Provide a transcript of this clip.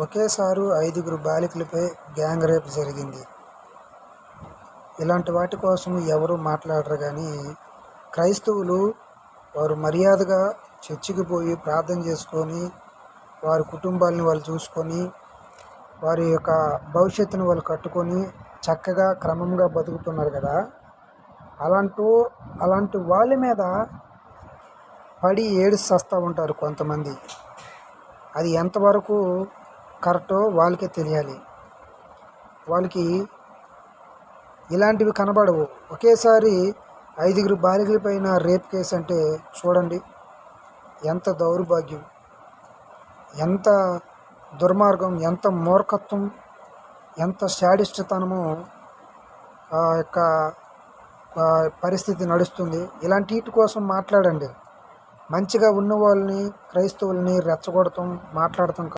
ఒకేసారి ఐదుగురు బాలికలపై gang rape జరిగింది. ఇలాంటి వాటి కోసం ఎవరు మాట్లాడరు కానీ క్రైస్తవులు వారు మర్యాదగా చర్చికి పోయి ప్రార్థన చేసుకొని వారి కుటుంబాలను వాళ్ళు చూసుకొని వారి యొక్క భవిష్యత్తును వాళ్ళు కట్టుకొని చక్కగా క్రమంగా బతుకుతున్నారు కదా. అలాంటి అలాంటి వాళ్ళ మీద పడి ఏడుస్తూ ఉంటారు కొంతమంది. అది ఎంతవరకు కరెక్టో వాళ్ళకే తెలియాలి. వాళ్ళకి ఇలాంటివి కనబడవు. ఒకేసారి ఐదుగురు బాలికల పైన రేప్ కేసు అంటే చూడండి ఎంత దౌర్భాగ్యం ఎంత దుర్మార్గం ఎంత మూర్ఖత్వం ఎంత శాడిష్టతనము ఆ యొక్క పరిస్థితి నడుస్తుంది. ఇలాంటి వీటి కోసం మాట్లాడండి. మంచిగా ఉన్న వాళ్ళని క్రైస్తవుల్ని రెచ్చగొడతాం మాట్లాడతాం